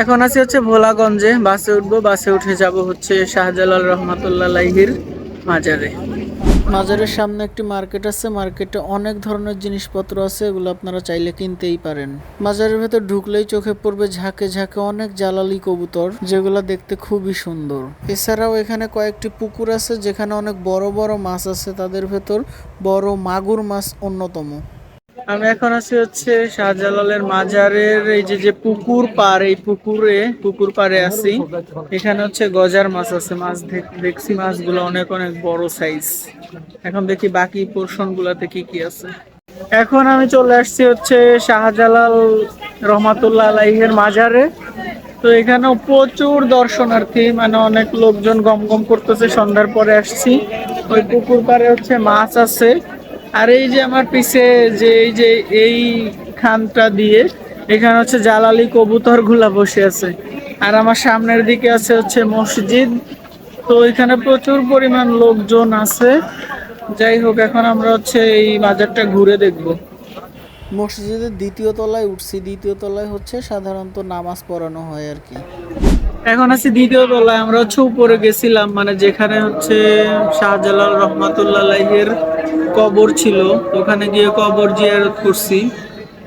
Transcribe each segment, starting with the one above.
এখন আছি হচ্ছে ভোলাগঞ্জে। বাসে উঠবো, বাসে উঠে যাব হচ্ছে শাহজালাল রহমাতুল্লাহ লাহির মাজারে। মাজারের সামনে একটি মার্কেট আছে, মার্কেটে অনেক ধরনের জিনিসপত্র আছে, এগুলো আপনারা চাইলে কিনতেই পারেন। মাজারের ভেতর ঢুকলেই চোখে পড়বে ঝাঁকে ঝাঁকে অনেক জালালি কবুতর, যেগুলো দেখতে খুবই সুন্দর। এছাড়াও এখানে কয়েকটি পুকুর আছে, যেখানে অনেক বড় বড় মাছ আছে, তাদের ভেতর বড় মাগুর মাছ অন্যতম। আমি এখন আছি হচ্ছে শাহজালালের মাজারের এই যে যে পুকুর পার এই পুকুরে, পুকুর পারে আছি। এখানে হচ্ছে গজার মাছ আছে, মাছ দেখ- দেখছি মাছগুলো অনেক অনেক বড় সাইজ এখন দেখি বাকি পোর্শন গুলাতে কি কি আছে। এখন আমি চলে আসছি হচ্ছে শাহজালাল রহমাতুল্লাহ আলাইহের মাজারে। তো এখানেও প্রচুর দর্শনার্থী মানে অনেক লোকজন গম গম করতেছে। সন্ধ্যার পরে আসছি। ওই পুকুর পাড়ে হচ্ছে মাছ আছে। আর এই যে আমার পিছে যে এই যে এই খানটা দিয়ে এখানে হচ্ছে জালালি কবুতরগুলা বসে আছে। আর আমার সামনের দিকে আছে হচ্ছে মসজিদ। তো এখানে প্রচুর পরিমাণ লোকজন আছে। যাই হোক এখন আমরা হচ্ছে এই বাজারটা ঘুরে দেখব। মসজিদের দ্বিতীয় তলায় উঠছি। দ্বিতীয় তলায় হচ্ছে সাধারণত নামাজ পড়ানো হয় আর কি। এখন আছি দ্বিতীয় তলায়। আমরা হচ্ছে উপরে গেছিলাম মানে যেখানে হচ্ছে শাহজালাল রহমাতুল্লাহ কবর ছিল, ওখানে গিয়ে কবর জিয়ারত করছি।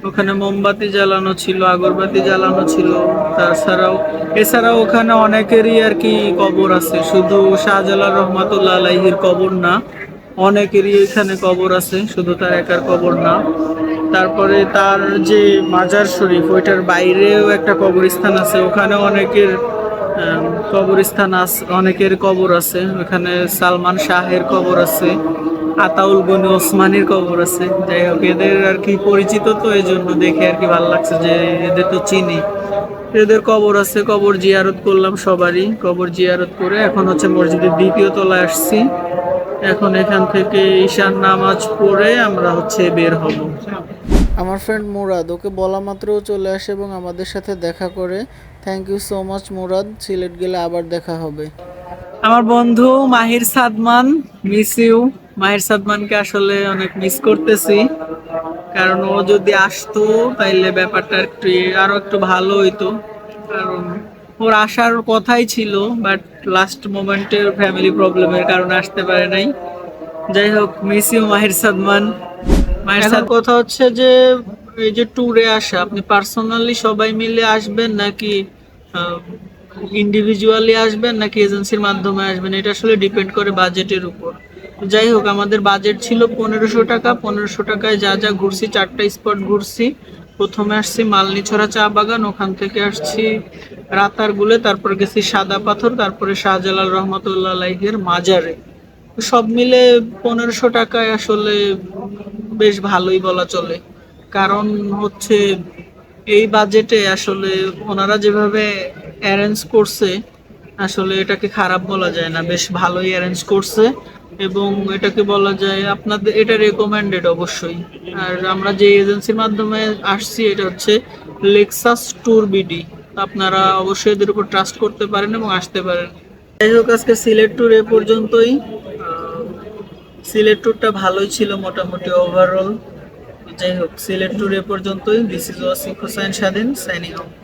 ওখানে মোমবাতি জ্বালানো ছিল, আগরবাতি জ্বালানো ছিল। তাছাড়াও, এছাড়াও ওখানে অনেকেরই আর কি কবর আছে। শুধু শাহজালাল রহমাতুল্লাহ আলাইহির কবর না, অনেকেরই এখানে কবর আছে, শুধু তার একার কবর না। তারপরে তার যে মাজার শরীফ, ওইটার বাইরেও একটা কবরস্থান আছে। ওখানে অনেকের কবরস্থান আছে অনেকের কবর আছে। ওখানে সালমান শাহের কবর আছে। আতাউল গনি ওসমানীর কবর আছে। যাই হোক এদের আর কি পরিচিত তো এই জন্য দেখে আর কি ভালো লাগছে যে এদের তো চিনি। এদের কবর আছে কবর জিয়ারত করলাম সবারই। কবর জিয়ারত করে এখন হচ্ছে মসজিদের দ্বিতীয় তলায় আসছি। এখন এখান থেকে ঈশান নামাজ পড়ে আমরা হচ্ছে বের হব। আমার ফ্রেন্ড মুরাদ ওকে বলা মাত্রও চলে আসে এবং আমাদের সাথে দেখা করে। Thank you so much Murad. Sylhet গেলে আবার দেখা হবে। আমার বন্ধু মাহির সাদমান মিস ইউ মাহির সাদমানকে আসলে অনেক মিস করতেছি। কারণ ও যদি আসতো তাইলে ব্যাপারটা একটু আরও একটু ভালো হইতো। কারণ ওর আসার কথাই ছিল বাট লাস্ট মোমেন্টে ফ্যামিলি প্রবলেমের কারণে আসতে পারে নাই। যাই হোক মিস ইউ মাহির সাদমান। মাহির সাদ কথা হচ্ছে যে এই যে ট্যুরে আসা আপনি পার্সোনালি সবাই মিলে আসবেন নাকি ইন্ডিভিজুয়ালি আসবেন নাকি এজেন্সির মাধ্যমে আসবেন? এটা আসলে ডিপেন্ড করে বাজেটের উপর। যাই হোক, আমাদের বাজেট ছিল পনেরোশো টাকা। পনেরোশো টাকায় যা যা ঘুরছি, চারটা স্পট ঘুরছি। প্রথমে আসছি মালনিছড়া চা বাগান, ওখান থেকে আসছি রাতার রাতারগুলে, তারপর গেছি সাদা পাথর, তারপরে শাহজালাল রহমতুল্লাহ আলাইহের মাজারে। সব মিলে পনেরোশো টাকায় আসলে বেশ ভালোই বলা চলে। কারণ হচ্ছে এই বাজেটে আসলে ওনারা যেভাবে অ্যারেঞ্জ করছে, আসলে এটাকে খারাপ বলা যায় না। বেশ ভালোই অ্যারেঞ্জ করছে। এবং এটাকে বলা যায় আপনাদের, এটা রেকমেন্ডেড অবশ্যই। আর আমরা যে এজেন্সির মাধ্যমে আসছি, এটা হচ্ছে লেক্সাস ট্যুর বিডি আপনারা অবশ্যই এদের উপর ট্রাস্ট করতে পারেন এবং আসতে পারেন। যাই হোক, আজকে সিলেট ট্যুর এ পর্যন্তই। সিলেট ট্যুরটা ভালোই ছিল মোটামুটি ওভারঅল যাই হোক, সিলেট ট্যুর এ পর্যন্তই। দিস ইজ ওয়াসিফ হোসেন স্বাধীন সাইনিং আউট